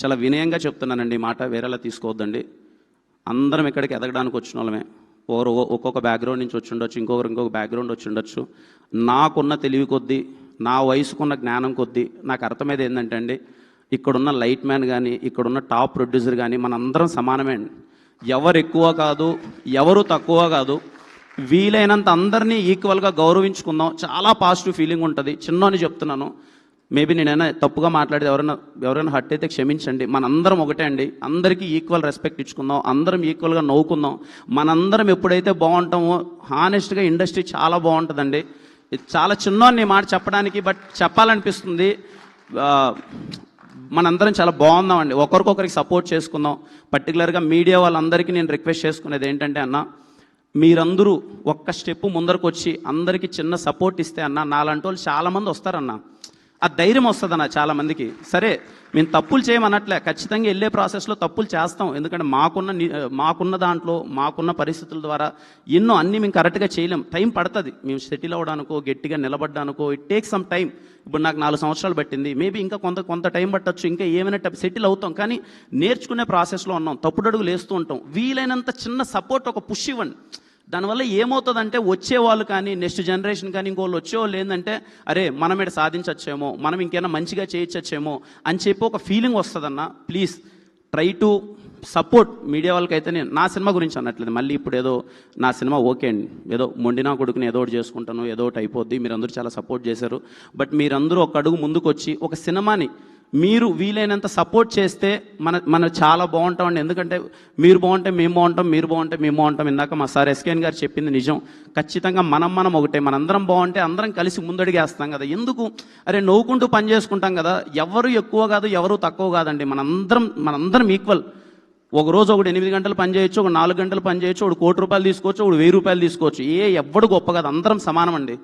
చాలా వినయంగా చెప్తున్నానండి ఈ మాట వేరేలా తీసుకోవద్దండి. అందరం ఇక్కడికి ఎదగడానికి వచ్చిన వాళ్ళమే. ఓరు ఒక్కొక్క బ్యాక్గ్రౌండ్ నుంచి వచ్చి ఉండొచ్చు ఇంకొకరు ఇంకొక బ్యాక్గ్రౌండ్ వచ్చి ఉండొచ్చు. నాకున్న తెలివి కొద్దీ నా వయసుకున్న జ్ఞానం కొద్దీ నాకు అర్థమైంది ఏంటంటే అండి ఇక్కడున్న లైట్ మ్యాన్ కానీ ఇక్కడున్న టాప్ ప్రొడ్యూసర్ కానీ మనందరం సమానమే అండి. ఎవరు ఎక్కువ కాదు ఎవరు తక్కువ కాదు వీలైనంత అందరినీ ఈక్వల్గా గౌరవించుకుందాం. చాలా పాజిటివ్ ఫీలింగ్ ఉంటుంది. చిన్నోని చెప్తున్నాను మేబీ నేనైనా తప్పుగా మాట్లాడితే ఎవరైనా ఎవరైనా హట్ అయితే క్షమించండి. మనందరం ఒకటే అండి. అందరికీ ఈక్వల్ రెస్పెక్ట్ ఇచ్చుకుందాం. అందరం ఈక్వల్గా నవ్వుకుందాం. మనందరం ఎప్పుడైతే బాగుంటామో హానెస్ట్గా ఇండస్ట్రీ చాలా బాగుంటుందండి. చాలా చిన్న మాట చెప్పడానికి బట్ చెప్పాలనిపిస్తుంది. మనందరం చాలా బాగుందామండి ఒకరికొకరికి సపోర్ట్ చేసుకుందాం. పర్టికులర్గా మీడియా వాళ్ళందరికీ నేను రిక్వెస్ట్ చేసుకునేది ఏంటంటే అన్న మీరందరూ ఒక్క స్టెప్ ముందరకు వచ్చి అందరికీ చిన్న సపోర్ట్ ఇస్తే అన్న నాలాంటి వాళ్ళు చాలామంది వస్తారన్నా. ఆ ధైర్యం వస్తుందన్న చాలా మందికి. సరే మేము తప్పులు చేయమన్నట్లే ఖచ్చితంగా వెళ్ళే ప్రాసెస్లో తప్పులు చేస్తాం. ఎందుకంటే మాకున్న మాకున్న దాంట్లో మాకున్న పరిస్థితుల ద్వారా ఎన్నో అన్ని మేము కరెక్ట్గా చేయలేం. టైం పడుతుంది. మేము సెటిల్ అవ్వడానికో గట్టిగా నిలబడ్డానికో ఇట్ టేక్ సమ్ టైం ఇప్పుడు నాకు నాలుగు సంవత్సరాలు పట్టింది. మేబీ ఇంకా కొంత కొంత టైం పట్టొచ్చు. ఇంకా ఏమైనా సెటిల్ అవుతాం. కానీ నేర్చుకునే ప్రాసెస్లో ఉన్నాం. తప్పుడు అడుగులు వేస్తూ ఉంటాం. వీలైనంత చిన్న సపోర్ట్ ఒక పుష్ ఇవ్వండి. దానివల్ల ఏమవుతుందంటే వచ్చేవాళ్ళు కానీ నెక్స్ట్ జనరేషన్ కానీ ఇంకోళ్ళు వచ్చేవాళ్ళు ఏంటంటే అరే మనం ఇక్కడ సాధించచ్చేమో మనం ఇంకేమైనా మంచిగా చేయొచ్చేమో అని చెప్పి ఒక ఫీలింగ్ వస్తుందన్న please try to support media వాళ్ళకైతే నేను నా సినిమా గురించి అనట్లేదు. మళ్ళీ ఇప్పుడు ఏదో నా సినిమా ఓకే అండి. ఏదో మొండినా కొడుకుని ఏదో ఒకటి చేసుకుంటాను ఏదో ఒకటి అయిపోద్ది. మీరందరూ చాలా సపోర్ట్ చేశారు. బట్ మీరందరూ ఒక అడుగు ముందుకు వచ్చి ఒక సినిమాని మీరు వీలైనంత సపోర్ట్ చేస్తే మన మనం చాలా బాగుంటామండి. ఎందుకంటే మీరు బాగుంటే మేము బాగుంటాం మీరు బాగుంటే మేము బాగుంటాం. ఇందాక మా సార్ ఎస్కేన్ గారు చెప్పింది నిజం. ఖచ్చితంగా మనం మనం ఒకటే. మనందరం బాగుంటే అందరం కలిసి ముందడిగేస్తాం కదా. ఎందుకు? అరే నవ్వుకుంటూ పని చేసుకుంటాం కదా. ఎవరు ఎక్కువ కాదు ఎవరు తక్కువ కాదండి. మనందరం మనందరం ఈక్వల్ ఒక రోజు ఒకటి ఎనిమిది గంటలు పని చేయొచ్చు ఒక నాలుగు గంటలు పని చేయొచ్చు ఒకటి కోటి రూపాయలు తీసుకోవచ్చు ఒకడు వెయ్యి రూపాయలు తీసుకోవచ్చు. ఏ ఎవ్వడు గొప్ప కాదు. అందరం సమానం అండి